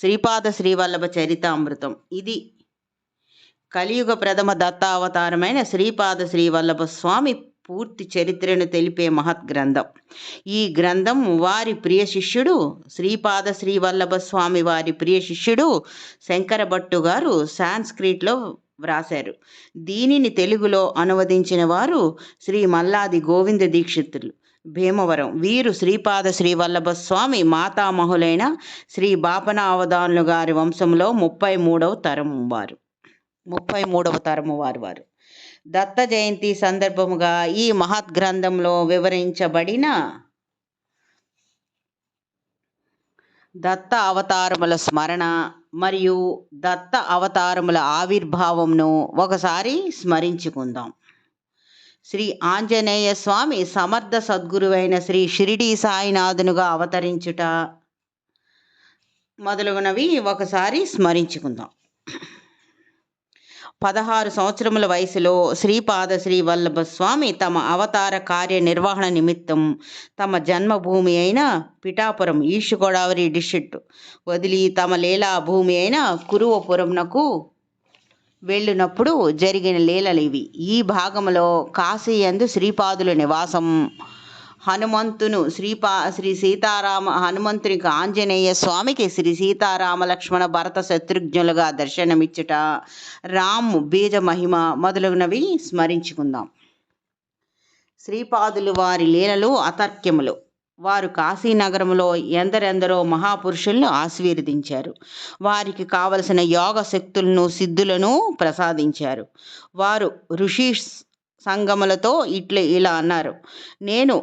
శ్రీపాద శ్రీవల్లభ చరితామృతం. ఇది కలియుగ ప్రథమ దత్తావతారమైన శ్రీపాద శ్రీవల్లభ స్వామి పూర్తి చరిత్రను తెలిపే మహత్ గ్రంథం. ఈ గ్రంథం వారి ప్రియ శిష్యుడు శ్రీపాద శ్రీవల్లభ స్వామి వారి ప్రియ శిష్యుడు శంకర భట్టు గారు సాంస్క్రిట్లో వ్రాశారు. దీనిని తెలుగులో అనువదించిన వారు శ్రీ మల్లాది గోవింద దీక్షితులు. భీమవరం. వీరు శ్రీపాద శ్రీ వల్లభ స్వామి మాతామహులైన శ్రీ బాపనావధానులు గారి వంశంలో ముప్పై మూడవ తరం వారు. ముప్పై మూడవ తరము వారు వారు. దత్త జయంతి సందర్భముగా ఈ మహత్ గ్రంథంలో వివరించబడిన దత్త అవతారముల స్మరణ మరియు దత్త అవతారముల ఆవిర్భావంను ఒకసారి స్మరించుకుందాం. శ్రీ ఆంజనేయ స్వామి సమర్థ సద్గురువైన శ్రీ షిరిడి సాయినాథునుగా అవతరించుట మొదలగునవి ఒకసారి స్మరించుకుందాం. పదహారు సంవత్సరముల వయసులో శ్రీపాద శ్రీ వల్లభ స్వామి తమ అవతార కార్యనిర్వహణ నిమిత్తం తమ జన్మభూమి అయిన పిఠాపురం ఈస్ట్ గోదావరి డిస్ట్రిక్ట్ వదిలి తమ లీలా భూమి అయిన కురువపురంనకు వెళ్ళినప్పుడు జరిగిన లీలలివి ఈ భాగంలో కాశీయందు శ్రీపాదుల నివాసం. హనుమంతును శ్రీపా శ్రీ సీతారామ హనుమంతునికి ఆంజనేయ స్వామికి శ్రీ సీతారామ లక్ష్మణ భరత శత్రుఘ్నులుగా దర్శనమిచ్చుట రాము బీజ మహిమ మొదలగునవి స్మరించుకుందాం. శ్రీపాదులు వారి లీలలు అతర్క్యములు. వారు కాశీనగరంలో ఎందరెందరో మహాపురుషులను ఆశీర్వదించారు. వారికి కావలసిన యోగ శక్తులను సిద్ధులను ప్రసాదించారు. వారు ఋషి సంగములతో ఇట్లే ఇలా అన్నారు. నేను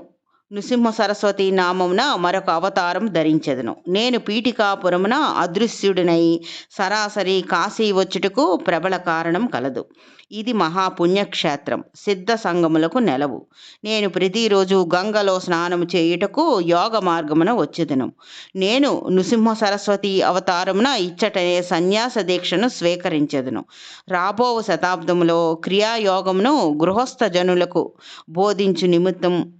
నృసింహ సరస్వతి నామమున మరొక అవతారం ధరించెదను. నేను పీఠికాపురమున అదృశ్యుడినై సరాసరి కాశీ వచ్చుటకు ప్రబల కారణం కలదు. ఇది మహాపుణ్యక్షేత్రం. సిద్ధ సంగములకు నెలవు. నేను ప్రతిరోజు గంగలో స్నానము చేయుటకు యోగ మార్గమున వచ్చేదను. నేను నృసింహ సరస్వతి అవతారమున ఇచ్చటనే సన్యాస దీక్షను స్వీకరించెదను. రాబో శతాబ్దములో క్రియాయోగమును గృహస్థ జనులకు బోధించు నిమిత్తం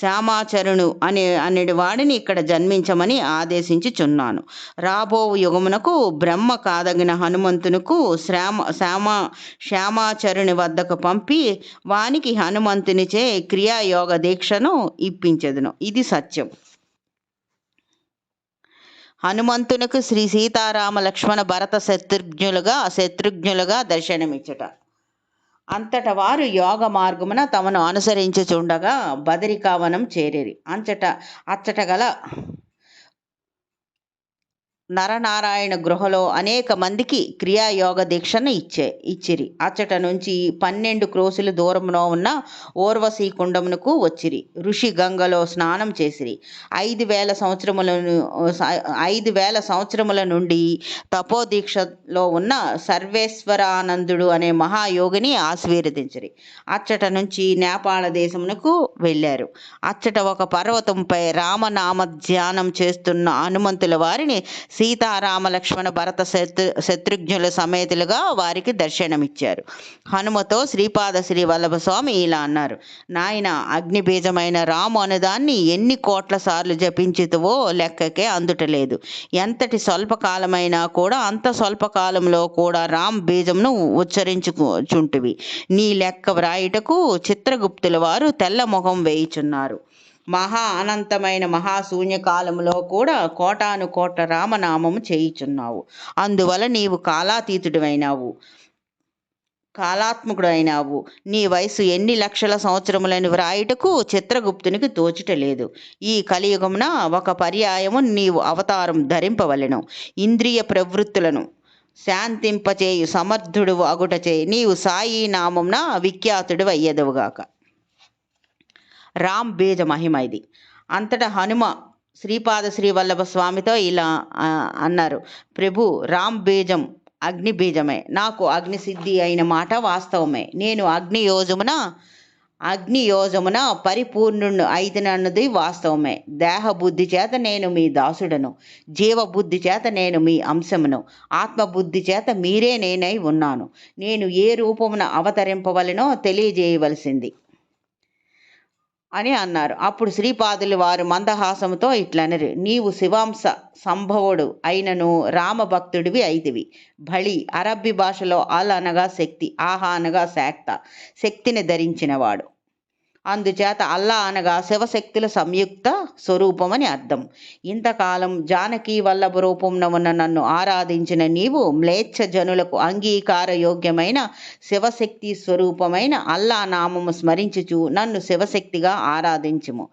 శ్యామాచరుణు అనే అనేటి వాడిని ఇక్కడ జన్మించమని ఆదేశించుచున్నాను. రాబో యుగమునకు బ్రహ్మ కాదగిన హనుమంతునకు శ్యామ శ్యామ శ్యామాచరుని వద్దకు పంపి వానికి హనుమంతునిచే క్రియాయోగ దీక్షను ఇప్పించదును. ఇది సత్యం. హనుమంతునకు శ్రీ సీతారామ లక్ష్మణ భరత శత్రుఘ్నులుగా శత్రుఘ్నులుగా దర్శనమిచ్చుట. అంతట వారు యోగ మార్గమున తమను అనుసరించుచుండగా బదరికావనం చేరేరి. అంచట అచ్చట గల నరనారాయణ గృహలో అనేక మందికి క్రియాయోగ దీక్షను ఇచ్చే ఇచ్చిరి. అచ్చట నుంచి పన్నెండు క్రోసుల దూరంలో ఉన్న ఓర్వశీ కుండమునకు వచ్చిరి. ఋషి గంగలో స్నానం చేసిరి. ఐదు వేల సంవత్సరములను ఐదు వేల సంవత్సరముల నుండి తపోదీక్షలో ఉన్న సర్వేశ్వరానందుడు అనే మహాయోగిని ఆశీర్వదించిరి. అచ్చట నుంచి నేపాళ దేశమునకు వెళ్ళారు. అచ్చట ఒక పర్వతంపై రామనామ ధ్యానం చేస్తున్న హనుమంతుల వారిని సీతారామ లక్ష్మణ భరత శత్రు శత్రుఘ్నుల సమేతులుగా వారికి దర్శనమిచ్చారు. హనుమతో శ్రీపాద శ్రీ వల్లభ స్వామి ఇలా అన్నారు నాయన అగ్నిబీజమైన రాము అనుదాన్ని ఎన్ని కోట్ల సార్లు జపించితువో లెక్కకే అందుటలేదు ఎంతటి స్వల్పకాలమైనా కూడా అంత స్వల్పకాలంలో కూడా రామ్ బీజంను ఉచ్చరించుచుంటివి నీ లెక్క వ్రాయుటకు చిత్రగుప్తుల వారు తెల్ల ముఖం వేయుచున్నారు. మహా అనంతమైన మహాశూన్యకాలములో కూడా కోటాను కోట రామనామము చేయుచున్నావు. అందువల్ల నీవు కాలాతీతుడివైనావు. కాలాత్మకుడైనావు. నీ వయసు ఎన్ని లక్షల సంవత్సరములని వ్రాయుటకు చిత్రగుప్తునికి తోచుటలేదు. ఈ కలియుగమున ఒక పర్యాయము నీవు అవతారం ధరింపవలెను. ఇంద్రియ ప్రవృత్తులను శాంతింపచేయు సమర్థుడు అగుటచే నీవు సాయి నామంన విఖ్యాతుడు అయ్యదవుగాక రామ్ బీజ మహిమ ఇది. అంతటా హనుమ శ్రీపాద శ్రీవల్లభ స్వామితో ఇలా అన్నారు. ప్రభు రామ్ బీజం అగ్ని బీజమే. నాకు అగ్ని సిద్ధి అయిన మాట వాస్తవమే. నేను అగ్ని యోజమున అగ్ని యోజమున పరిపూర్ణుడు అయితనన్నది వాస్తవమే. దేహ బుద్ధి చేత నేను మీ దాసుడను. జీవ బుద్ధి చేత నేను మీ అంశమును. ఆత్మబుద్ధి చేత మీరే నేనై ఉన్నాను. నేను ఏ రూపమున అవతరింపవలనో తెలియజేయవలసింది. అని అన్నారు. అప్పుడు శ్రీపాదులు వారు మందహాసముతో ఇట్లనరు. నీవు శివాంశ సంభవుడు అయినను రామభక్తుడివి అయితివి. భళి అరబ్బీ భాషలో అల్ అనగా శక్తి ఆహా అనగా శాక్త. శక్తిని ధరించినవాడు. అందుచేత అల్లా అనగా శివశక్తుల సంయుక్త స్వరూపమని అర్థం. ఇంతకాలం జానకి వల్లభ రూపంన ఉన్న నన్ను ఆరాధించిన నీవు మ్లేచ్ఛ జనులకు అంగీకార యోగ్యమైన శివశక్తి స్వరూపమైన అల్లా నామము స్మరించుచు నన్ను శివశక్తిగా ఆరాధించుము.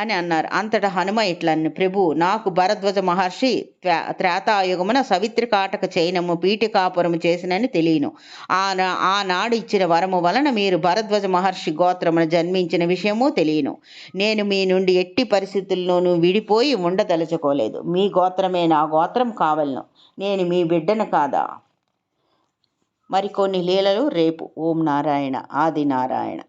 అని అన్నారు. అంతటా హనుమ ఇట్లన్ను ప్రభు నాకు భరద్వజ మహర్షి త్రేతాయుగమున సవిత్రి కాటక చైనము పీఠికాపురము చేసినని తెలియను. ఆ నా- ఆనాడు ఇచ్చిన వరము వలన మీరు భరద్వజ మహర్షి గోత్రమున జన్మించిన విషయము తెలియను. నేను మీ నుండి ఎట్టి పరిస్థితుల్లోనూ విడిపోయి ఉండదలుచుకోలేదు. మీ గోత్రమే నా గోత్రం కావలను. నేను మీ బిడ్డను కాదా? మరికొన్ని లీలలు రేపు. ఓం నారాయణ. ఆది నారాయణ.